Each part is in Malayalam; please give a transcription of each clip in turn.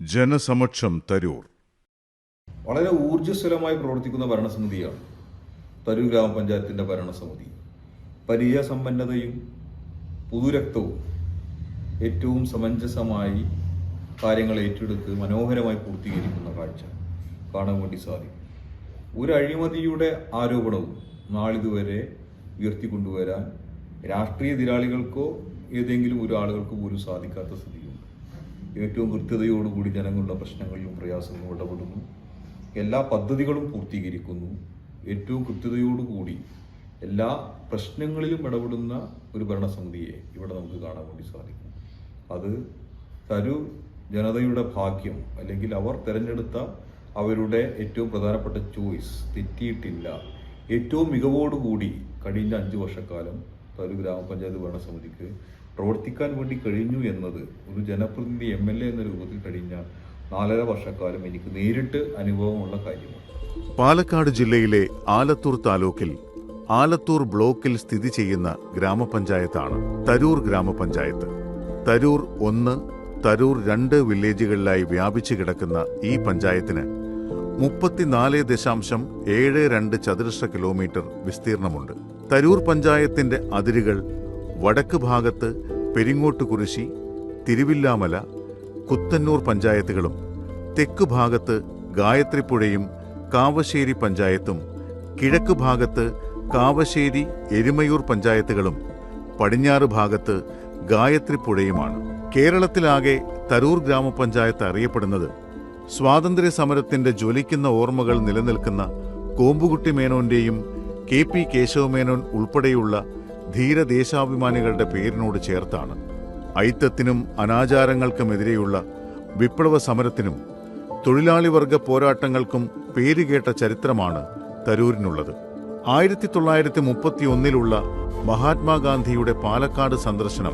ജനസമക്ഷം തരൂർ. വളരെ ഊർജസ്വലമായി പ്രവർത്തിക്കുന്ന ഭരണസമിതിയാണ് തരൂർ ഗ്രാമപഞ്ചായത്തിന്റെ ഭരണസമിതി. പരിചയസമ്പന്നതയും പുതുരക്തവും ഏറ്റവും സമഞ്ജസമായി കാര്യങ്ങൾ ഏറ്റെടുത്ത് മനോഹരമായി പൂർത്തീകരിക്കുന്ന കാഴ്ച കാണാൻ വേണ്ടി സാധിക്കും. ഒരു അഴിമതിയുടെ ആരോപണവും നാളിതുവരെ ഉയർത്തിക്കൊണ്ടുവരാൻ രാഷ്ട്രീയ എതിരാളികൾക്കോ ഏതെങ്കിലും ഒരു പോലും സാധിക്കാത്ത സ്ഥിതിയുണ്ട് ഏറ്റവും കൃത്യതയോടുകൂടി ജനങ്ങളുടെ പ്രശ്നങ്ങളിലും പ്രയാസങ്ങളും ഇടപെടുന്നു. എല്ലാ പദ്ധതികളും പൂർത്തീകരിക്കുന്നു. ഏറ്റവും കൃത്യതയോടുകൂടി എല്ലാ പ്രശ്നങ്ങളിലും ഇടപെടുന്ന ഒരു ഭരണസമിതിയെ ഇവിടെ നമുക്ക് കാണാൻ വേണ്ടി സാധിക്കും. അത് തരു ജനതയുടെ ഭാഗ്യം അല്ലെങ്കിൽ അവർ തിരഞ്ഞെടുത്ത അവരുടെ ഏറ്റവും പ്രധാനപ്പെട്ട ചോയ്സ് തെറ്റിയിട്ടില്ല. ഏറ്റവും മികവോടുകൂടി കഴിഞ്ഞ അഞ്ച് വർഷക്കാലം തരു ഗ്രാമപഞ്ചായത്ത് ഭരണസമിതിക്ക് പ്രവർത്തിക്കാൻ വേണ്ടി കഴിഞ്ഞു എന്നത് ഒരു ജനപ്രതിനിധി എം എൽ എ എന്ന രൂപത്തിൽ കഴിഞ്ഞ നാലര വർഷക്കാലം എനിക്ക് നേരിട്ട് അനുഭവമുള്ള കാര്യമാണ്. പാലക്കാട് ജില്ലയിലെ ആലത്തൂർ താലൂക്കിൽ ആലത്തൂർ ബ്ലോക്കിൽ സ്ഥിതി ചെയ്യുന്ന ഗ്രാമപഞ്ചായത്താണ് തരൂർ ഗ്രാമപഞ്ചായത്ത്. തരൂർ ഒന്ന് തരൂർ രണ്ട് വില്ലേജുകളിലായി വ്യാപിച്ചു കിടക്കുന്ന ഈ പഞ്ചായത്തിന് മുപ്പത്തിനാല് ദശാംശം ഏഴ് രണ്ട് ചതുരശ്ര കിലോമീറ്റർ വിസ്തീർണമുണ്ട്. തരൂർ പഞ്ചായത്തിന്റെ അതിരുകൾ വടക്ക് ഭാഗത്ത് പെരിങ്ങോട്ടുകുറിശി തിരുവില്ലാമല കുത്തന്നൂർ പഞ്ചായത്തുകളും തെക്ക് ഭാഗത്ത് ഗായത്രിപ്പുഴയും കാവശ്ശേരി പഞ്ചായത്തും കിഴക്ക് ഭാഗത്ത് കാവശ്ശേരി എരുമയൂർ പഞ്ചായത്തുകളും പടിഞ്ഞാറ് ഭാഗത്ത് ഗായത്രിപ്പുഴയുമാണ്. കേരളത്തിലാകെ തരൂർ ഗ്രാമപഞ്ചായത്ത് അറിയപ്പെടുന്നത് സ്വാതന്ത്ര്യ സമരത്തിന്റെ ജ്വലിക്കുന്ന ഓർമ്മകൾ നിലനിൽക്കുന്ന കോമ്പുകുട്ടി മേനോന്റെയും കെ പി കേശവമേനോൻ ഉൾപ്പെടെയുള്ള ധീരദേശാഭിമാനികളുടെ പേരിനോട് ചേർത്താണ്. ഐത്തത്തിനും അനാചാരങ്ങൾക്കുമെതിരെയുള്ള വിപ്ലവ സമരത്തിനും തൊഴിലാളി വർഗ പോരാട്ടങ്ങൾക്കും പേരുകേട്ട ചരിത്രമാണ് തരൂരിനുള്ളത്. ആയിരത്തി തൊള്ളായിരത്തി മുപ്പത്തി ഒന്നിലുള്ള മഹാത്മാഗാന്ധിയുടെ പാലക്കാട് സന്ദർശനം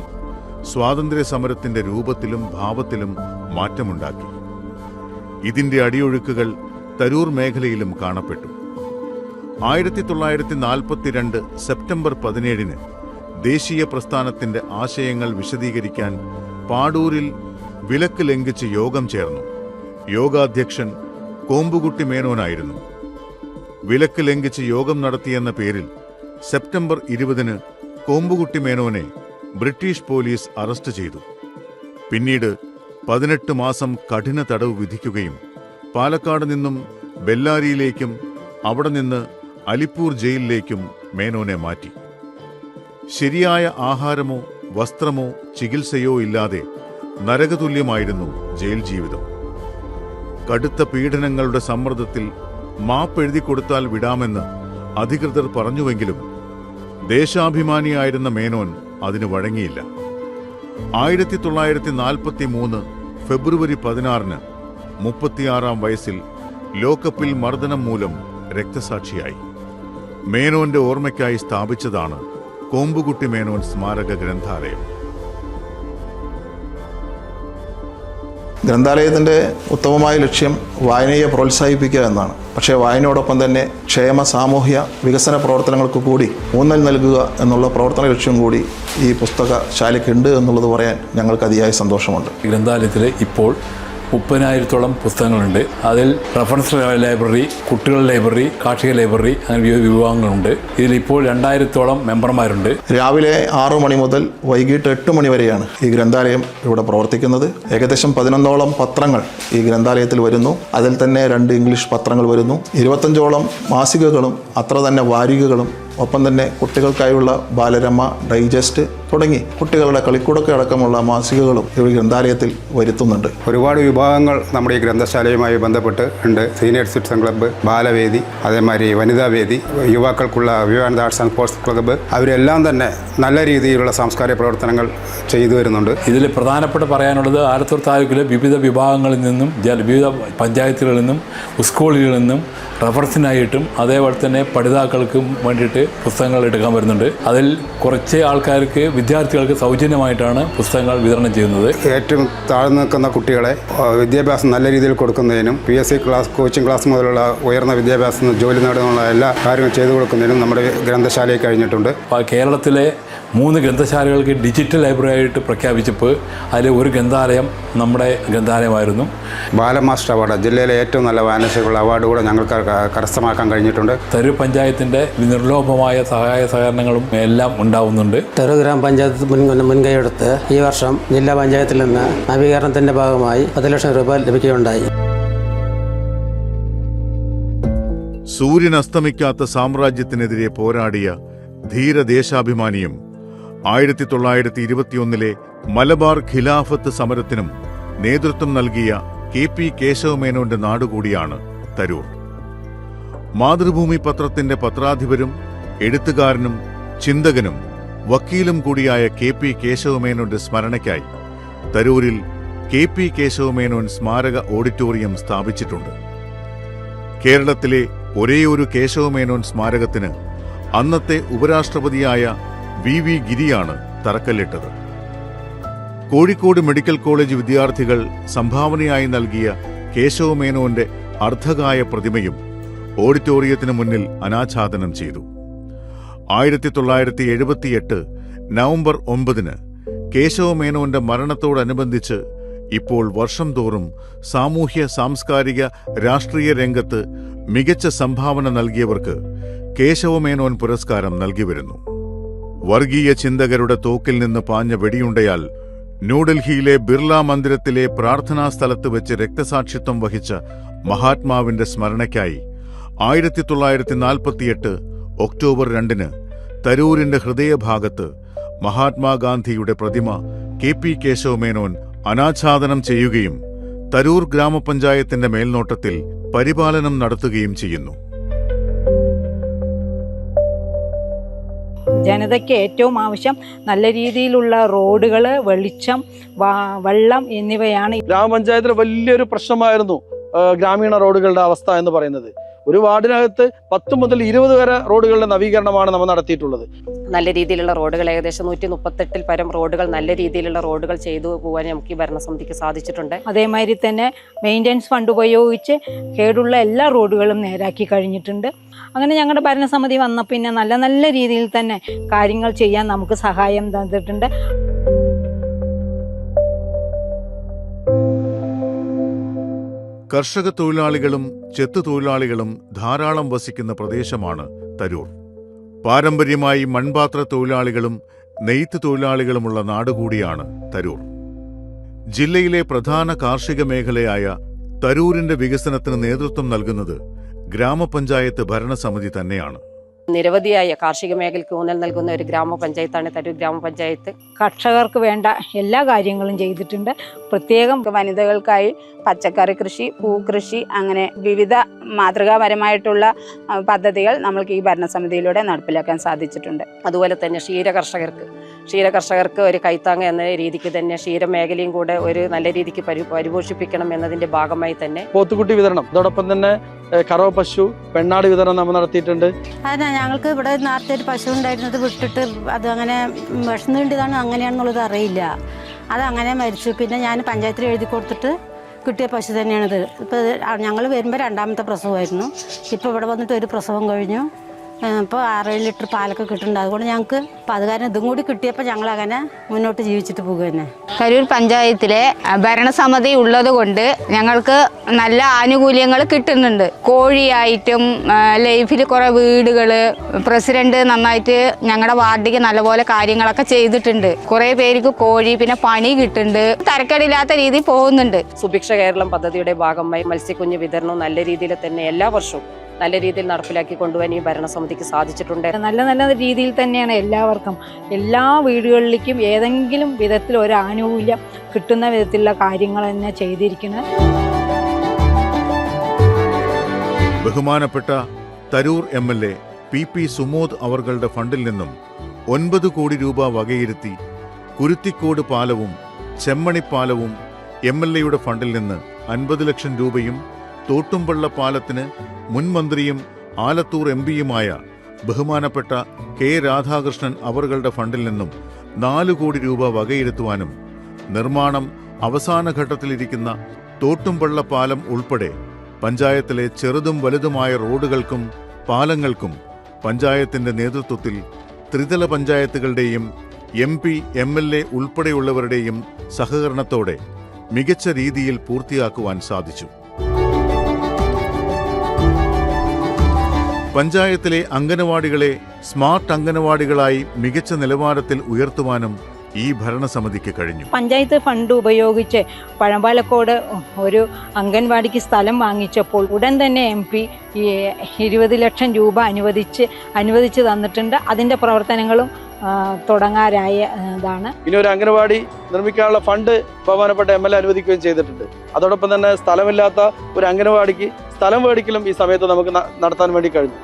സ്വാതന്ത്ര്യ സമരത്തിന്റെ രൂപത്തിലും ഭാവത്തിലും മാറ്റമുണ്ടാക്കി. ഇതിന്റെ അടിയൊഴുക്കുകൾ തരൂർ മേഖലയിലും കാണപ്പെട്ടു. ആയിരത്തി തൊള്ളായിരത്തി നാൽപ്പത്തിരണ്ട് സെപ്റ്റംബർ പതിനേഴിന് ദേശീയ പ്രസ്ഥാനത്തിന്റെ ആശയങ്ങൾ വിശദീകരിക്കാൻ പാടൂരിൽ വിലക്ക് ലംഘിച്ച് യോഗം ചേർന്നു. യോഗാധ്യക്ഷൻ കോമ്പുകുട്ടി മേനോനായിരുന്നു. വിലക്ക് ലംഘിച്ച് യോഗം നടത്തിയെന്ന പേരിൽ സെപ്റ്റംബർ ഇരുപതിന് കോമ്പുകുട്ടി മേനോനെ ബ്രിട്ടീഷ് പോലീസ് അറസ്റ്റ് ചെയ്തു. പിന്നീട് പതിനെട്ട് മാസം കഠിന തടവ് വിധിക്കുകയും പാലക്കാട് നിന്നും ബെല്ലാരിയിലേക്കും അവിടെ നിന്ന് അലിപ്പൂർ ജയിലിലേക്കും മേനോനെ മാറ്റി. ശരിയായ ആഹാരമോ വസ്ത്രമോ ചികിത്സയോ ഇല്ലാതെ നരകതുല്യമായിരുന്നു ജയിൽ ജീവിതം. കടുത്ത പീഡനങ്ങളുടെ സമ്മർദ്ദത്തിൽ മാപ്പെഴുതി കൊടുത്താൽ വിടാമെന്ന് അധികൃതർ പറഞ്ഞുവെങ്കിലും ദേശാഭിമാനിയായിരുന്ന മേനോൻ അതിന് വഴങ്ങിയില്ല. ആയിരത്തി തൊള്ളായിരത്തി നാൽപ്പത്തി മൂന്ന് ഫെബ്രുവരി പതിനാറിന് മുപ്പത്തിയാറാം വയസ്സിൽ ലോക്കപ്പിൽ മർദ്ദനം മൂലം രക്തസാക്ഷിയായി. മേനോന്റെ ഓർമ്മയ്ക്കായി സ്ഥാപിച്ചതാണ് കോമ്പുകുട്ടി മേനോൻ സ്മാരക ഗ്രന്ഥാലയം. ഗ്രന്ഥാലയത്തിന്റെ ഉത്തമമായ ലക്ഷ്യം വായനയെ പ്രോത്സാഹിപ്പിക്കുക എന്നാണ്. പക്ഷേ വായനയോടൊപ്പം തന്നെ ക്ഷേമ സാമൂഹ്യ വികസന പ്രവർത്തനങ്ങൾക്ക് കൂടി ഊന്നൽ നൽകുക എന്നുള്ള പ്രവർത്തന ലക്ഷ്യം കൂടി ഈ പുസ്തകശാലയ്ക്കുണ്ട് എന്നുള്ളത് പറയാൻ ഞങ്ങൾക്ക് അതിയായ സന്തോഷമുണ്ട്. ഗ്രന്ഥാലയത്തിൽ ഇപ്പോൾ മുപ്പതിനായിരത്തോളം പുസ്തകങ്ങളുണ്ട്. അതിൽ റഫറൻസ് ലൈബ്രറി കുട്ടികളുടെ ലൈബ്രറി കാർഷിക ലൈബ്രറി അങ്ങനെ വിവിധ വിഭാഗങ്ങളുണ്ട്. ഇതിൽ ഇതിലിപ്പോൾ രണ്ടായിരത്തോളം മെമ്പർമാരുണ്ട്. രാവിലെ ആറു മണി മുതൽ വൈകിട്ട് എട്ട് മണി വരെയാണ് ഈ ഗ്രന്ഥാലയം ഇവിടെ പ്രവർത്തിക്കുന്നത്. ഏകദേശം പതിനൊന്നോളം പത്രങ്ങൾ ഈ ഗ്രന്ഥാലയത്തിൽ വരുന്നു. അതിൽ തന്നെ രണ്ട് ഇംഗ്ലീഷ് പത്രങ്ങൾ വരുന്നു. ഇരുപത്തഞ്ചോളം മാസികകളും അത്ര തന്നെ വാരികകളും ഒപ്പം തന്നെ കുട്ടികൾക്കായുള്ള ബാലരമ ഡൈജസ്റ്റ് തുടങ്ങി കുട്ടികളുടെ കളിക്കുടക്ക അടക്കമുള്ള മാസികകളും ഈ ഗ്രന്ഥാലയത്തിൽ വരുത്തുന്നുണ്ട്. ഒരുപാട് വിഭാഗങ്ങൾ നമ്മുടെ ഈ ഗ്രന്ഥശാലയുമായി ബന്ധപ്പെട്ട് ഉണ്ട്. സീനിയർ സിറ്റിസൺ ക്ലബ്ബ് ബാലവേദി അതേമാതിരി വനിതാ വേദി യുവാക്കൾക്കുള്ള Vivekananda arts and sports club അവരെല്ലാം തന്നെ നല്ല രീതിയിലുള്ള സാംസ്കാരിക പ്രവർത്തനങ്ങൾ ചെയ്തു വരുന്നുണ്ട്. ഇതിൽ പ്രധാനപ്പെട്ട പറയാനുള്ളത് ആലത്തൂർ താലൂക്കിലെ വിവിധ വിഭാഗങ്ങളിൽ നിന്നും വിവിധ പഞ്ചായത്തുകളിൽ നിന്നും സ്കൂളുകളിൽ നിന്നും റഫറൻസിനായിട്ടും അതേപോലെ തന്നെ പഠിതാക്കൾക്കും വേണ്ടിയിട്ട് പുസ്തകങ്ങൾ എടുക്കാൻ വരുന്നുണ്ട്. അതിൽ കുറച്ച് ആൾക്കാർക്ക് വിദ്യാർത്ഥികൾക്ക് സൗജന്യമായിട്ടാണ് പുസ്തകങ്ങൾ വിതരണം ചെയ്യുന്നത്. ഏറ്റവും താഴ്ന്നു നിൽക്കുന്ന കുട്ടികളെ വിദ്യാഭ്യാസം നല്ല രീതിയിൽ കൊടുക്കുന്നതിനും P S C class coaching class മുതലുള്ള ഉയർന്ന വിദ്യാഭ്യാസം ജോലി നേടുന്നതിനുള്ള എല്ലാ കാര്യങ്ങളും ചെയ്തു കൊടുക്കുന്നതിനും നമ്മുടെ ഗ്രന്ഥശാലയിൽ കഴിഞ്ഞിട്ടുണ്ട്. കേരളത്തിലെ മൂന്ന് ഗ്രന്ഥശാലകൾക്ക് ഡിജിറ്റൽ ലൈബ്രറി ആയിട്ട് പ്രഖ്യാപിച്ചപ്പോൾ അതിൽ ഒരു ഗ്രന്ഥാലയം നമ്മുടെ ഗ്രന്ഥാലയമായിരുന്നു. ബാലമാസ്റ്റർ അവാർഡ് ജില്ലയിലെ ഏറ്റവും നല്ല വായനശീലമുള്ള അവാർഡ് കൂടെ ഞങ്ങൾക്ക് കരസ്ഥമാക്കാൻ കഴിഞ്ഞിട്ടുണ്ട്. തരൂർ പഞ്ചായത്തിന്റെ നിർലോഭമായ സഹായ സഹകരണങ്ങളും എല്ലാം ഉണ്ടാവുന്നുണ്ട്. തെറു ഗ്രാമപഞ്ചായത്ത് മുൻ മുൻകൈയെടുത്ത് ഈ വർഷം ജില്ലാ പഞ്ചായത്തിൽ നിന്ന് നവീകരണത്തിന്റെ ഭാഗമായി പത്ത് ലക്ഷം രൂപ ലഭിക്കുകയുണ്ടായി. സൂര്യൻ അസ്തമിക്കാത്ത സാമ്രാജ്യത്തിനെതിരെ പോരാടിയ ധീരദേശാഭിമാനിയും ആയിരത്തി തൊള്ളായിരത്തി ഇരുപത്തിയൊന്നിലെ മലബാർ ഖിലാഫത്ത് സമരത്തിനും നേതൃത്വം നൽകിയ കെ പി കേശവമേനോന്റെ നാടുകൂടിയാണ് തരൂർ. മാതൃഭൂമി പത്രത്തിന്റെ പത്രാധിപരും എഴുത്തുകാരനും ചിന്തകനും വക്കീലും കൂടിയായ കെ പി കേശവമേനോന്റെ സ്മരണയ്ക്കായി തരൂരിൽ കെ പി കേശവമേനോൻ സ്മാരക ഓഡിറ്റോറിയം സ്ഥാപിച്ചിട്ടുണ്ട്. കേരളത്തിലെ ഒരേയൊരു കേശവമേനോൻ സ്മാരകത്തിന് അന്നത്തെ ഉപരാഷ്ട്രപതിയായ വി വി ഗിരിയാണ് തറക്കല്ലിട്ടത്. കോഴിക്കോട് മെഡിക്കൽ കോളേജ് വിദ്യാർത്ഥികൾ സംഭാവനയായി നൽകിയ കേശവമേനോന്റെ അർദ്ധകായ പ്രതിമയും ഓഡിറ്റോറിയത്തിന് മുന്നിൽ അനാച്ഛാദനം ചെയ്തു. ആയിരത്തി തൊള്ളായിരത്തി എഴുപത്തിയെട്ട് നവംബർ ഒമ്പതിന് കേശവമേനോന്റെ മരണത്തോടനുബന്ധിച്ച് ഇപ്പോൾ വർഷം തോറും സാമൂഹ്യ സാംസ്കാരിക രാഷ്ട്രീയ രംഗത്ത് മികച്ച സംഭാവന നൽകിയവർക്ക് കേശവമേനോൻ പുരസ്കാരം നൽകി വരുന്നു. വർഗീയ ചിന്തകരുടെ തോക്കിൽ നിന്ന് പാഞ്ഞ വെടിയുണ്ടയാൽ ന്യൂഡൽഹിയിലെ ബിർള മന്ദിരത്തിലെ പ്രാർത്ഥനാ സ്ഥലത്ത് വെച്ച് രക്തസാക്ഷിത്വം വഹിച്ച മഹാത്മാവിന്റെ സ്മരണയ്ക്കായി ആയിരത്തി തൊള്ളായിരത്തി നാൽപ്പത്തിയെട്ട് ഒക്ടോബർ രണ്ടിന് തരൂരിന്റെ ഹൃദയഭാഗത്ത് മഹാത്മാഗാന്ധിയുടെ പ്രതിമ കെ പി കേശവമേനോൻ അനാച്ഛാദനം ചെയ്യുകയും തരൂർ ഗ്രാമപഞ്ചായത്തിന്റെ മേൽനോട്ടത്തിൽ പരിപാലനം നടത്തുകയും ചെയ്യുന്നു. ജനതയ്ക്ക് ഏറ്റവും ആവശ്യം നല്ല രീതിയിലുള്ള റോഡുകൾ വെളിച്ചം വെള്ളം എന്നിവയാണ്. ഗ്രാമപഞ്ചായത്തിൽ വലിയൊരു പ്രശ്നമായിരുന്നു ഗ്രാമീണ റോഡുകളുടെ അവസ്ഥ എന്ന് പറയുന്നത്. ഒരു വാർഡിനകത്ത് പത്ത് മുതൽ ഇരുപത് വരെ റോഡുകളുടെ നവീകരണമാണ് നമ്മൾ നടത്തിയിട്ടുള്ളത്. നല്ല രീതിയിലുള്ള റോഡുകൾ ഏകദേശം നൂറ്റി മുപ്പത്തെട്ടിൽ പരം റോഡുകൾ നല്ല രീതിയിലുള്ള റോഡുകൾ ചെയ്തു പോകാൻ നമുക്ക് ഈ ഭരണസമിതിക്ക് സാധിച്ചിട്ടുണ്ട്. അതേമാതിരി തന്നെ മെയിന്റെനൻസ് ഫണ്ട് ഉപയോഗിച്ച് കേടുള്ള എല്ലാ റോഡുകളും നേരാക്കി കഴിഞ്ഞിട്ടുണ്ട്. അങ്ങനെ ഞങ്ങളുടെ ഭരണസമിതി വന്ന പിന്നെ നല്ല നല്ല രീതിയിൽ തന്നെ കാര്യങ്ങൾ ചെയ്യാൻ നമുക്ക് സഹായം തന്നിട്ടുണ്ട്. കർഷക തൊഴിലാളികളും ചെത്തു തൊഴിലാളികളും ധാരാളം വസിക്കുന്ന പ്രദേശമാണ് തരൂർ. പാരമ്പര്യമായി മൺപാത്ര തൊഴിലാളികളും നെയ്ത്ത് തൊഴിലാളികളുമുള്ള നാടുകൂടിയാണ് തരൂർ. ജില്ലയിലെ പ്രധാന കാർഷിക മേഖലയായ തരൂരിന്റെ വികസനത്തിന് നേതൃത്വം നൽകുന്നത് ഗ്രാമപഞ്ചായത്ത് ഭരണസമിതി തന്നെയാണ് നിരവധിയായ കാർഷിക മേഖലയ്ക്ക് ഊന്നൽ നൽകുന്ന ഒരു ഗ്രാമപഞ്ചായത്താണ് തരൂർ ഗ്രാമപഞ്ചായത്ത്. കർഷകർക്ക് വേണ്ട എല്ലാ കാര്യങ്ങളും ചെയ്തിട്ടുണ്ട്. പ്രത്യേകം വനിതകൾക്കായി പച്ചക്കറി കൃഷി പൂക്കൃഷി അങ്ങനെ വിവിധ മാതൃകാപരമായിട്ടുള്ള പദ്ധതികൾ നമ്മൾക്ക് ഈ ഭരണസമിതിയിലൂടെ നടപ്പിലാക്കാൻ സാധിച്ചിട്ടുണ്ട്. അതുപോലെ തന്നെ ക്ഷീര കർഷകർക്ക്. ക്ഷീര കർഷകർക്ക് ഒരു കൈത്താങ്ങ എന്ന രീതിക്ക് തന്നെ ക്ഷീരമേഖലയും കൂടെ ഒരു നല്ല രീതിക്ക് പരി പരിപോഷിപ്പിക്കണം എന്നതിന്റെ ഭാഗമായി തന്നെ പോത്തുകുട്ടി വിതരണം. അതോടൊപ്പം തന്നെ കറവ പശു പെണ്ണാട് വിതരണം നമ്മൾ നടത്തിയിട്ടുണ്ട്. ഞങ്ങൾക്ക് ഇവിടെ നേരത്തെ ഒരു പശു ഉണ്ടായിരുന്നത് വിട്ടിട്ട് അത് അങ്ങനെ നീണ്ടിയതാണ് അങ്ങനെയാണെന്നുള്ളത് അറിയില്ല. അത് അങ്ങനെ മരിച്ചു. പിന്നെ ഞാൻ പഞ്ചായത്തിൽ എഴുതി കൊടുത്തിട്ട് കിട്ടിയ പശു തന്നെയാണിത്. ഇപ്പോൾ ഞങ്ങൾ വരുമ്പോൾ രണ്ടാമത്തെ പ്രസവമായിരുന്നു. ഇപ്പോൾ ഇവിടെ വന്നിട്ട് ഒരു പ്രസവം കഴിഞ്ഞു. ഇപ്പോൾ ആറേഴ് ലിറ്റർ പാലൊക്കെ കിട്ടുന്നുണ്ട്. അതുകൊണ്ട് ഞങ്ങൾക്ക് അപ്പോൾ അത് കാരണം ഇതും കൂടി കിട്ടിയപ്പോൾ ഞങ്ങൾ അങ്ങനെ മുന്നോട്ട് ജീവിച്ചിട്ട് പോകുക തന്നെ. കരൂർ പഞ്ചായത്തിലെ ഭരണസമിതി ഉള്ളത് കൊണ്ട് ഞങ്ങൾക്ക് നല്ല ആനുകൂല്യങ്ങൾ കിട്ടുന്നുണ്ട്. കോഴിയായിട്ടും ലൈഫിൽ കുറേ വീടുകൾ പ്രസിഡന്റ് നന്നായിട്ട് ഞങ്ങളുടെ വാർഡിക്ക് നല്ലപോലെ കാര്യങ്ങളൊക്കെ ചെയ്തിട്ടുണ്ട്. കുറേ പേർക്ക് കോഴി പിന്നെ പണി കിട്ടുന്നുണ്ട്. തരക്കേടില്ലാത്ത രീതിയിൽ പോകുന്നുണ്ട്. സുഭിക്ഷ കേരളം പദ്ധതിയുടെ ഭാഗമായി മത്സ്യക്കുഞ്ഞ് വിതരണം നല്ല രീതിയിൽ തന്നെ എല്ലാ വർഷവും നല്ല രീതിയിൽ നടപ്പിലാക്കി കൊണ്ടുപോകാൻ ഈ ഭരണസമിതിക്ക് സാധിച്ചിട്ടുണ്ട്. നല്ല നല്ല രീതിയിൽ തന്നെയാണ് എല്ലാവർക്കും. എല്ലാ വീടുകളിലേക്കും ഏതെങ്കിലും വിധത്തിൽ ഒരു ആനുകൂല്യം കിട്ടുന്ന വിധത്തിലുള്ള കാര്യങ്ങൾ തന്നെ ചെയ്തിരിക്കുന്നത്. ബഹുമാനപ്പെട്ട Tarur M L A P P Sumod അവർകളുടെ ഫണ്ടിൽ നിന്നും ഒൻപത് കോടി രൂപ വകയിരുത്തി കുരുത്തിക്കോട് പാലവും ചെമ്മണിപ്പാലവും എം എൽ എയുടെ ഫണ്ടിൽ നിന്ന് അൻപത് ലക്ഷം രൂപയും തോട്ടുംപള്ള പാലത്തിന് മുൻമന്ത്രിയും ആലത്തൂർ എം പിയുമായ ബഹുമാനപ്പെട്ട കെ രാധാകൃഷ്ണൻ അവറുകളുടെ ഫണ്ടിൽ നിന്നും നാല് കോടി രൂപ വകയിരുത്തുവാനും നിർമ്മാണം അവസാന ഘട്ടത്തിലിരിക്കുന്ന തോട്ടുംപള്ള പാലം ഉൾപ്പെടെ പഞ്ചായത്തിലെ ചെറുതും വലുതുമായ റോഡുകൾക്കും പാലങ്ങൾക്കും പഞ്ചായത്തിന്റെ നേതൃത്വത്തിൽ ത്രിതല പഞ്ചായത്തുകളുടെയും M P M L A ഉൾപ്പെടെയുള്ളവരുടെയും സഹകരണത്തോടെ മികച്ച രീതിയിൽ പൂർത്തിയാക്കുവാൻ സാധിച്ചു. പഞ്ചായത്തിലെ അംഗനവാടികളെ സ്മാർട്ട് അംഗനവാടികളായി മികച്ച നിലവാരത്തിൽ ഉയർത്തുവാനും ഈ ഭരണസമിതിക്ക് കഴിഞ്ഞു. പഞ്ചായത്ത് ഫണ്ട് ഉപയോഗിച്ച് പഴമ്പാലക്കോട് ഒരു അംഗൻവാടിക്ക് സ്ഥലം വാങ്ങിച്ചപ്പോൾ ഉടൻ തന്നെ എം പി ഇരുപത് ലക്ഷം രൂപ അനുവദിച്ച് അനുവദിച്ച് തന്നിട്ടുണ്ട്. അതിന്റെ പ്രവർത്തനങ്ങളും തുടങ്ങാരായതാണ് തുടങ്ങാറായ ഇതാണ്. ഇനി ഒരു അംഗനവാടി നിർമ്മിക്കാനുള്ള ഫണ്ട് ബഹുമാനപ്പെട്ട എം എൽ എ അനുവദിക്കുകയും ചെയ്തിട്ടുണ്ട്. അതോടൊപ്പം തന്നെ സ്ഥലമില്ലാത്ത ഒരു അംഗനവാടിക്ക് സ്ഥലം മേടിക്കലും ഈ സമയത്ത് നമുക്ക് നടത്താൻ വേണ്ടി കഴിഞ്ഞു.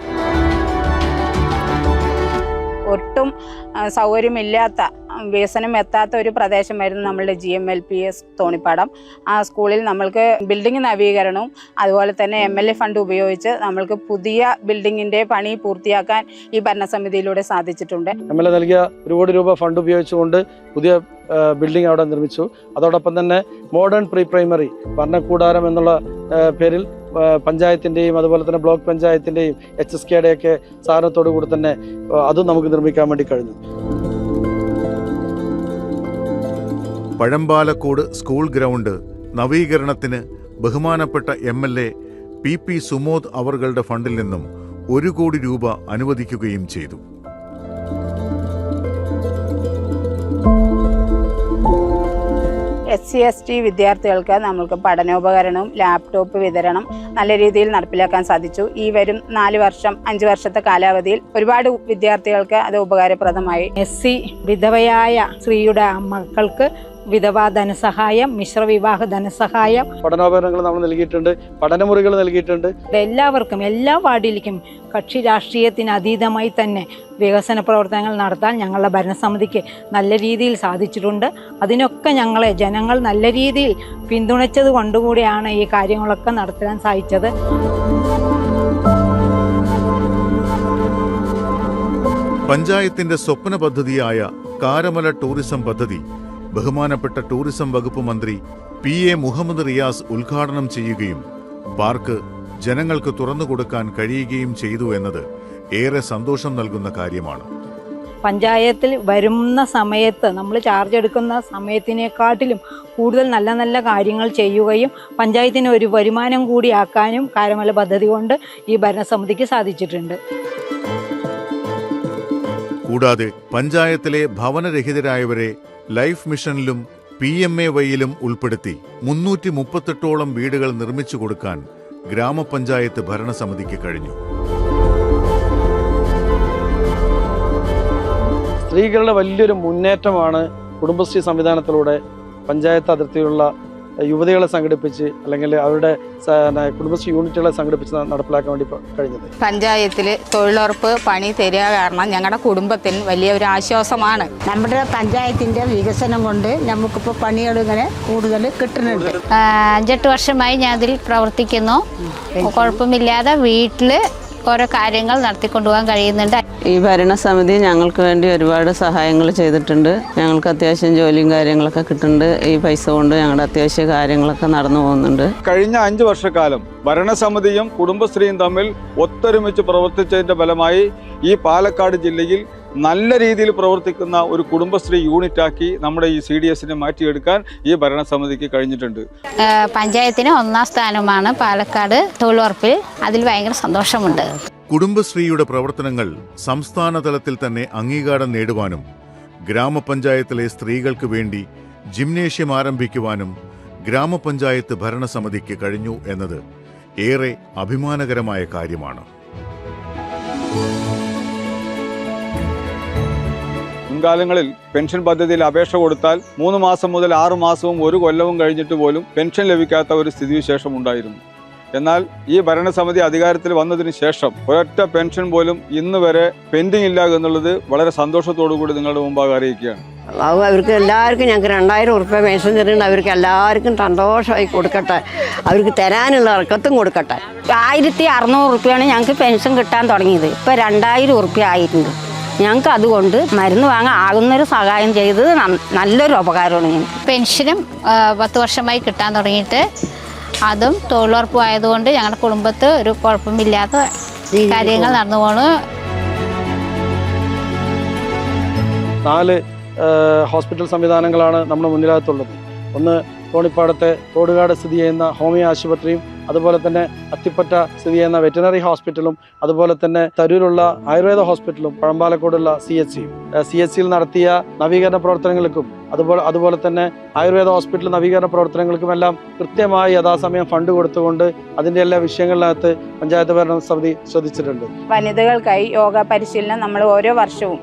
ഒട്ടും സൗകര്യമില്ലാത്ത വികസനം എത്താത്ത ഒരു പ്രദേശമായിരുന്നു നമ്മളുടെ G M L P S Thonippadam. ആ സ്കൂളിൽ നമ്മൾക്ക് ബിൽഡിംഗ് നവീകരണവും അതുപോലെ തന്നെ എം എൽ എ ഫണ്ട് ഉപയോഗിച്ച് നമ്മൾക്ക് പുതിയ ബിൽഡിങ്ങിന്റെ പണി പൂർത്തിയാക്കാൻ ഈ ഭരണസമിതിയിലൂടെ സാധിച്ചിട്ടുണ്ട്. എം എൽ എ നൽകിയ ഒരു കോടി രൂപ ഫണ്ട് ഉപയോഗിച്ചുകൊണ്ട് പുതിയ ബിൽഡിംഗ് അവിടെ നിർമ്മിച്ചു. അതോടൊപ്പം തന്നെ മോഡേൺ പ്രീ പ്രൈമറി ഭരണകൂടാരം എന്നുള്ള പേരിൽ പഞ്ചായത്തിന്റെയും അതുപോലെ തന്നെ ബ്ലോക്ക് പഞ്ചായത്തിന്റെയും എച്ച് എസ് കെയുടെയൊക്കെ സഹകരണത്തോടു കൂടി തന്നെ അതും നമുക്ക് നിർമ്മിക്കാൻ വേണ്ടി കഴിഞ്ഞു. പഴമ്പാലക്കോട് സ്കൂൾ ഗ്രൗണ്ട് നവീകരണത്തിന് ബഹുമാനപ്പെട്ട M L A P P Sumod അവറുകളുടെ ഫണ്ടിൽ നിന്നും ഒരു കോടി രൂപ അനുവദിക്കുകയും ചെയ്തു. എസ് സി എസ് ടി വിദ്യാർത്ഥികൾക്ക് നമ്മൾക്ക് പഠനോപകരണവും ലാപ്ടോപ്പ് വിതരണം നല്ല രീതിയിൽ നടപ്പിലാക്കാൻ സാധിച്ചു. ഈ വരും നാല് വർഷം അഞ്ച് വർഷത്തെ കാലാവധിയിൽ ഒരുപാട് വിദ്യാർത്ഥികൾക്ക് അത് ഉപകാരപ്രദമായി. എസ് സി വിധവയായ സ്ത്രീയുടെ മക്കൾക്ക് വിധവാ ധനസഹായം മിശ്രവിവാഹ ധനസഹായം പഠനോപകരണങ്ങൾ നമ്മൾ നൽകിയിട്ടുണ്ട് പഠനമുറികൾ നൽകിയിട്ടുണ്ട്. എല്ലാവർക്കും എല്ലാ വാർഡിലേക്കും കക്ഷി രാഷ്ട്രീയത്തിന് അതീതമായി തന്നെ വികസന പ്രവർത്തനങ്ങൾ നടത്താൻ ഞങ്ങളുടെ ഭരണസമിതിക്ക് നല്ല രീതിയിൽ സാധിച്ചിട്ടുണ്ട്. അതിനൊക്കെ ഞങ്ങളെ ജനങ്ങൾ നല്ല രീതിയിൽ പിന്തുണച്ചത് കൊണ്ടുകൂടിയാണ് ഈ കാര്യങ്ങളൊക്കെ നടത്താൻ സാധിച്ചത്. പഞ്ചായത്തിന്റെ സ്വപ്ന പദ്ധതിയായ കാരമല ടൂറിസം പദ്ധതി ബഹുമാനപ്പെട്ട ടൂറിസം വകുപ്പ് മന്ത്രി പി എ മുഹമ്മദ് റിയാസ് ഉദ്ഘാടനം ചെയ്യുകയും പാർക്ക് ജനങ്ങൾക്ക് തുറന്നുകൊടുക്കാൻ കഴിയുകയും ചെയ്തു എന്നത് ഏറെ സന്തോഷം നൽകുന്ന കാര്യമാണ്. പഞ്ചായത്തിൽ വരുന്ന സമയത്ത് നമ്മൾ ചാർജ് എടുക്കുന്ന സമയത്തിനെക്കാട്ടിലും കൂടുതൽ നല്ല നല്ല കാര്യങ്ങൾ ചെയ്യുകയും പഞ്ചായത്തിന് ഒരു വരുമാനം കൂടിയാക്കാനും കാരമല പദ്ധതി കൊണ്ട് ഈ ഭരണസമിതിക്ക് സാധിച്ചിട്ടുണ്ട്. കൂടാതെ പഞ്ചായത്തിലെ ഭവനരഹിതരായവരെ ലൈഫ് മിഷനിലും പി എം എ വൈയിലും ഉൾപ്പെടുത്തി മുന്നൂറ്റി മുപ്പത്തെട്ടോളം വീടുകൾ നിർമ്മിച്ചു കൊടുക്കാൻ ഗ്രാമപഞ്ചായത്ത് ഭരണസമിതിക്ക് കഴിഞ്ഞു. സ്ത്രീകളുടെ വലിയൊരു മുന്നേറ്റമാണ് കുടുംബശ്രീ സംവിധാനത്തിലൂടെ പഞ്ചായത്ത് അതിർത്തിയിലുള്ള യുവതികളെ സംഘടിപ്പിച്ച് അല്ലെങ്കിൽ അവരുടെ കുടുംബശ്രീ യൂണിറ്റുകളെ സംഘടിപ്പിച്ച് നടപ്പിലാക്കാൻ വേണ്ടി കഴിഞ്ഞത്? പഞ്ചായത്തിൽ തൊഴിലുറപ്പ് പണി തരിക കാരണം ഞങ്ങളുടെ കുടുംബത്തിന് വലിയ ഒരു ആശ്വാസമാണ്. നമ്മുടെ പഞ്ചായത്തിന്റെ വികസനം കൊണ്ട് നമുക്കിപ്പോൾ പണികൾ ഇങ്ങനെ കൂടുതൽ കിട്ടുന്നുണ്ട്. അഞ്ചെട്ട് വർഷമായി ഞാൻ അതിൽ പ്രവർത്തിക്കുന്നു. കുഴപ്പമില്ലാതെ വീട്ടിൽ ഓരോ കാര്യങ്ങൾ നടത്തിക്കൊണ്ടുപോകാൻ കഴിയുന്നുണ്ട്. ഈ ഭരണസമിതി ഞങ്ങൾക്ക് വേണ്ടി ഒരുപാട് സഹായങ്ങൾ ചെയ്തിട്ടുണ്ട്. ഞങ്ങൾക്ക് അത്യാവശ്യം ജോലിയും കാര്യങ്ങളൊക്കെ കിട്ടുന്നുണ്ട്. ഈ പൈസ കൊണ്ട് ഞങ്ങളുടെ അത്യാവശ്യ കാര്യങ്ങളൊക്കെ നടന്നു പോകുന്നുണ്ട്. കഴിഞ്ഞ അഞ്ച് വർഷക്കാലം ഭരണസമിതിയും കുടുംബശ്രീയും തമ്മിൽ ഒത്തൊരുമിച്ച് പ്രവർത്തിച്ചതിന്റെ ഫലമായി ഈ പാലക്കാട് ജില്ലയിൽ നല്ല രീതിയിൽ പ്രവർത്തിക്കുന്ന ഒരു കുടുംബശ്രീ യൂണിറ്റാക്കി നമ്മുടെ ഈ സി ഡി എസിനെ മാറ്റിയെടുക്കാൻ ഈ ഭരണസമിതിക്ക് കഴിഞ്ഞിട്ടുണ്ട്. പഞ്ചായത്തിന് ഒന്നാം സ്ഥാനമാണ് പാലക്കാട് തൊഴിലുറപ്പിൽ. അതിൽ ഭയങ്കര സന്തോഷമുണ്ട്. കുടുംബശ്രീയുടെ പ്രവർത്തനങ്ങൾ സംസ്ഥാന തലത്തിൽ തന്നെ അംഗീകാരം നേടുവാനും ഗ്രാമപഞ്ചായത്തിലെ സ്ത്രീകൾക്ക് വേണ്ടി ജിംനേഷ്യം ആരംഭിക്കുവാനും ഗ്രാമപഞ്ചായത്ത് ഭരണസമിതിക്ക് കഴിഞ്ഞു എന്നത് ഏറെ അഭിമാനകരമായ കാര്യമാണ്. മുൻകാലങ്ങളിൽ പെൻഷൻ പദ്ധതിയിൽ അപേക്ഷ കൊടുത്താൽ മൂന്ന് മാസം മുതൽ ആറു മാസവും ഒരു കൊല്ലവും കഴിഞ്ഞിട്ട് പോലും പെൻഷൻ ലഭിക്കാത്ത ഒരു സ്ഥിതിവിശേഷം ഉണ്ടായിരുന്നു. എന്നാൽ ഈ ഭരണസമിതി അധികാരത്തിൽ വന്നതിന് ശേഷം ഒരൊറ്റ പെൻഷൻ പോലും ഇന്ന് വരെ പെൻഡിംഗ് ഇല്ല എന്നുള്ളത് വളരെ സന്തോഷത്തോടു കൂടി നിങ്ങളുടെ മുമ്പാകെ അറിയിക്കുകയാണ്. അവർക്ക് എല്ലാവർക്കും ഞങ്ങൾക്ക് രണ്ടായിരം ഉറുപ്പ്യ പെൻഷൻ തരുന്നുണ്ട്. അവർക്ക് എല്ലാവർക്കും സന്തോഷമായി കൊടുക്കട്ടെ. അവർക്ക് തരാനുള്ള ഇറക്കത്തും കൊടുക്കട്ടെ. ആയിരത്തി അറുന്നൂറ് റുപ്യാണ് ഞങ്ങൾക്ക് പെൻഷൻ കിട്ടാൻ തുടങ്ങിയത്. ഇപ്പം രണ്ടായിരം ഉറുപ്പ്യ ആയിട്ടുണ്ട്. ഞങ്ങൾക്ക് അതുകൊണ്ട് മരുന്ന് വാങ്ങാൻ ആകുന്നൊരു സഹായം ചെയ്തത് നല്ലൊരു ഉപകാരമാണ് ഞങ്ങൾക്ക്. പെൻഷനും പത്ത് വർഷമായി കിട്ടാൻ തുടങ്ങിയിട്ട് അതും തൊഴിലുറപ്പ് ആയതുകൊണ്ട് ഞങ്ങളുടെ കുടുംബത്ത് ഒരു കുഴപ്പമില്ലാത്ത കാര്യങ്ങൾ നടന്നു പോണു. നാല് ഹോസ്പിറ്റൽ സംവിധാനങ്ങളാണ് നമ്മുടെ മുന്നിലകത്തുള്ളത്. ഒന്ന് തോണിപ്പാടത്തെ തോടുകാട് സ്ഥിതി ചെയ്യുന്ന ഹോമിയോ ആശുപത്രിയും അതുപോലെ തന്നെ അത്തിപ്പറ്റ സ്ഥിതി ചെയ്യുന്ന വെറ്റിനറി ഹോസ്പിറ്റലും അതുപോലെ തന്നെ തരൂരുള്ള ആയുർവേദ ഹോസ്പിറ്റലും പഴമ്പാലക്കോടുള്ള സി എച്ച് സിയും സി എച്ച് സിയിൽ നടത്തിയ നവീകരണ പ്രവർത്തനങ്ങൾക്കും അതുപോലെ അതുപോലെ തന്നെ ആയുർവേദ ഹോസ്പിറ്റൽ നവീകരണ പ്രവർത്തനങ്ങൾക്കും എല്ലാം കൃത്യമായി യഥാസമയം ഫണ്ട് കൊടുത്തുകൊണ്ട് അതിന്റെ എല്ലാ വിഷയങ്ങളിനകത്ത് പഞ്ചായത്ത് ഭരണ സമിതി ശ്രദ്ധിച്ചിട്ടുണ്ട്. വനിതകൾക്കായി യോഗ പരിശീലനം നമ്മൾ ഓരോ വർഷവും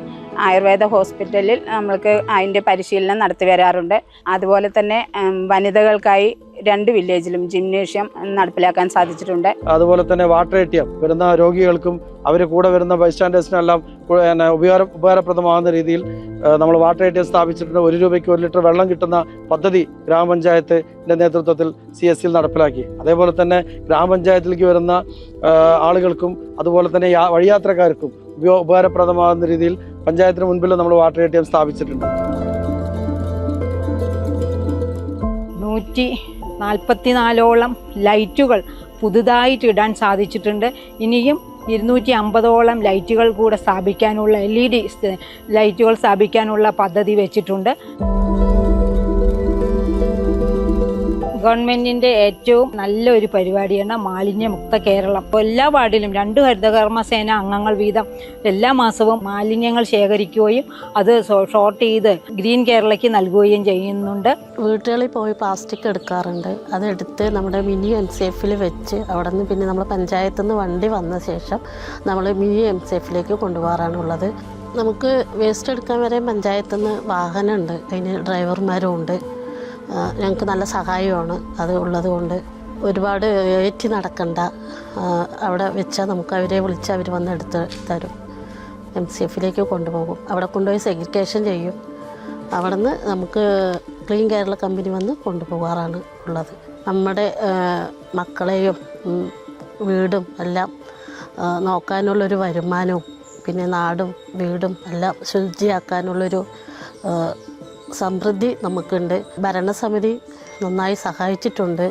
ആയുർവേദ ഹോസ്പിറ്റലിൽ നമ്മൾക്ക് അതിന്റെ പരിശീലനം നടത്തി വരാറുണ്ട്. അതുപോലെ തന്നെ വനിതകൾക്കായി രണ്ട് വില്ലേജിലും ജിംനേഷ്യം നടപ്പിലാക്കാൻ സാധിച്ചിട്ടുണ്ട്. അതുപോലെ തന്നെ വാട്ടർ എ ടി എം വരുന്ന രോഗികൾക്കും അവർ കൂടെ വരുന്ന ബൈസ്റ്റാൻഡേഴ്സിനെല്ലാം ഉപകാര ഉപകാരപ്രദമാകുന്ന രീതിയിൽ നമ്മൾ വാട്ടർ എ ടി എം സ്ഥാപിച്ചിട്ടുണ്ട്. ഒരു രൂപയ്ക്ക് ഒരു ലിറ്റർ വെള്ളം കിട്ടുന്ന പദ്ധതി ഗ്രാമപഞ്ചായത്തിന്റെ നേതൃത്വത്തിൽ സി എസ് സിയിൽ നടപ്പിലാക്കി. അതേപോലെ തന്നെ ഗ്രാമപഞ്ചായത്തിലേക്ക് വരുന്ന ആളുകൾക്കും അതുപോലെ തന്നെ വഴിയാത്രക്കാർക്കും ഉപകാരപ്രദമാകുന്ന രീതിയിൽ പഞ്ചായത്തിന് മുൻപിൽ നമ്മൾ വാട്ടർ എ ടി എം സ്ഥാപിച്ചിട്ടുണ്ട്. നൂറ്റി നാൽപ്പത്തിനാലോളം ലൈറ്റുകൾ പുതുതായിട്ട് ഇടാൻ സാധിച്ചിട്ടുണ്ട്. ഇനിയും ഇരുന്നൂറ്റി അമ്പതോളം ലൈറ്റുകൾ കൂടെ സ്ഥാപിക്കാനുള്ള എൽ ഇ ഡി ലൈറ്റുകൾ സ്ഥാപിക്കാനുള്ള പദ്ധതി വെച്ചിട്ടുണ്ട്. ഗവൺമെന്റിന്റെ ഏറ്റവും നല്ലൊരു പരിപാടിയാണ് മാലിന്യമുക്ത കേരളം. എല്ലാ വാർഡിലും രണ്ട് ഹരിതകർമ്മസേന അംഗങ്ങൾ വീതം എല്ലാ മാസവും മാലിന്യങ്ങൾ ശേഖരിക്കുകയും അത് ഷോർട്ട് ചെയ്ത് ഗ്രീൻ കേരളയ്ക്ക് നൽകുകയും ചെയ്യുന്നുണ്ട്. വീട്ടുകളിൽ പോയി പ്ലാസ്റ്റിക് എടുക്കാറുണ്ട്. അതെടുത്ത് നമ്മുടെ മിനി എം സി എഫിൽ വെച്ച് അവിടെ നിന്ന് പിന്നെ നമ്മൾ പഞ്ചായത്തു നിന്ന് വണ്ടി വന്ന ശേഷം നമ്മൾ മിനി എം സി എഫിലേക്ക് കൊണ്ടുപോകാറാണുള്ളത് നമുക്ക് വേസ്റ്റ് എടുക്കാൻ വരെ പഞ്ചായത്തു നിന്ന് വാഹനമുണ്ട്. അതിന് ഡ്രൈവർമാരും ഉണ്ട്. ഞങ്ങൾക്ക് നല്ല സഹായമാണ് അത് ഉള്ളത് കൊണ്ട്. ഒരുപാട് ഏറ്റി നടക്കണ്ട. അവിടെ വെച്ചാൽ നമുക്ക് അവരെ വിളിച്ച് അവർ വന്ന് എടുത്ത് തരും. എം സി എഫിലേക്ക് കൊണ്ടുപോകും. അവിടെ കൊണ്ടുപോയി സെഗ്രിഗേഷൻ ചെയ്യും. അവിടെ നിന്ന് നമുക്ക് ക്ലീൻ കേരള കമ്പനി വന്ന് കൊണ്ടുപോകാറാണ് ഉള്ളത്. നമ്മുടെ മക്കളെയും വീടും എല്ലാം നോക്കാനുള്ളൊരു വരുമാനവും പിന്നെ നാടും വീടും എല്ലാം ശുചിയാക്കാനുള്ളൊരു സമൃദ്ധി നമുക്കുണ്ട്. ഭരണസമിതി നന്നായി സഹായിച്ചിട്ടുണ്ട്.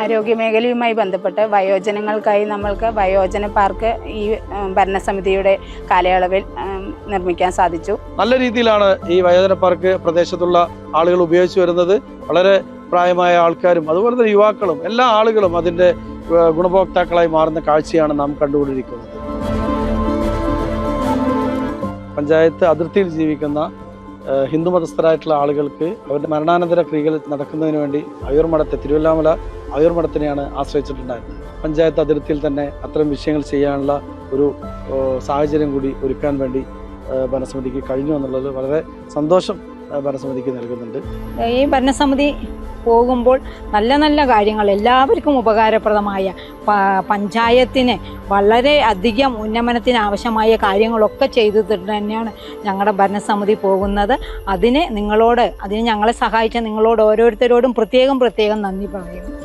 ആരോഗ്യമേഖലയുമായി ബന്ധപ്പെട്ട് വയോജനങ്ങൾക്കായി നമ്മൾക്ക് വയോജന പാർക്ക് ഈ ഭരണസമിതിയുടെ കാലയളവിൽ നിർമ്മിക്കാൻ സാധിച്ചു. നല്ല രീതിയിലാണ് ഈ വയോജന പാർക്ക് പ്രദേശത്തുള്ള ആളുകൾ ഉപയോഗിച്ചു വരുന്നത്. വളരെ പ്രായമായ ആൾക്കാരും അതുപോലെ തന്നെ യുവാക്കളും എല്ലാ ആളുകളും അതിന്റെ ഗുണഭോക്താക്കളായി മാറുന്ന കാഴ്ചയാണ് നാം കണ്ടുകൊണ്ടിരിക്കുന്നത്. പഞ്ചായത്ത് അതിർത്തിയിൽ ജീവിക്കുന്ന ഹിന്ദു മതസ്ഥരായിട്ടുള്ള ആളുകൾക്ക് അവരുടെ മരണാനന്തര ക്രിയകൾ നടക്കുന്നതിന് വേണ്ടി അയ്യൂർമഠത്തെ തിരുവല്ലാമല അയ്യൂർമഠത്തിനെയാണ് ആശ്രയിച്ചിട്ടുണ്ടായിരുന്നത്. പഞ്ചായത്ത് അതിർത്തിയിൽ തന്നെ അത്തരം വിഷയങ്ങൾ ചെയ്യാനുള്ള ഒരു സാഹചര്യം കൂടി ഒരുക്കാൻ വേണ്ടി വനസമിതിക്ക് കഴിഞ്ഞു എന്നുള്ളത് വളരെ സന്തോഷം ഭരണസമിതിക്ക് നൽകുന്നുണ്ട്. ഈ ഭരണസമിതി പോകുമ്പോൾ നല്ല നല്ല കാര്യങ്ങൾ എല്ലാവർക്കും ഉപകാരപ്രദമായ പഞ്ചായത്തിന് വളരെ അധികം ഉന്നമനത്തിന് ആവശ്യമായ കാര്യങ്ങളൊക്കെ ചെയ്തു തന്നെയാണ് ഞങ്ങളുടെ ഭരണസമിതി പോകുന്നത്. അതിന് നിങ്ങളോട് അതിന് ഞങ്ങളെ സഹായിച്ച നിങ്ങളോട് ഓരോരുത്തരോടും പ്രത്യേകം പ്രത്യേകം നന്ദി പറയുന്നു.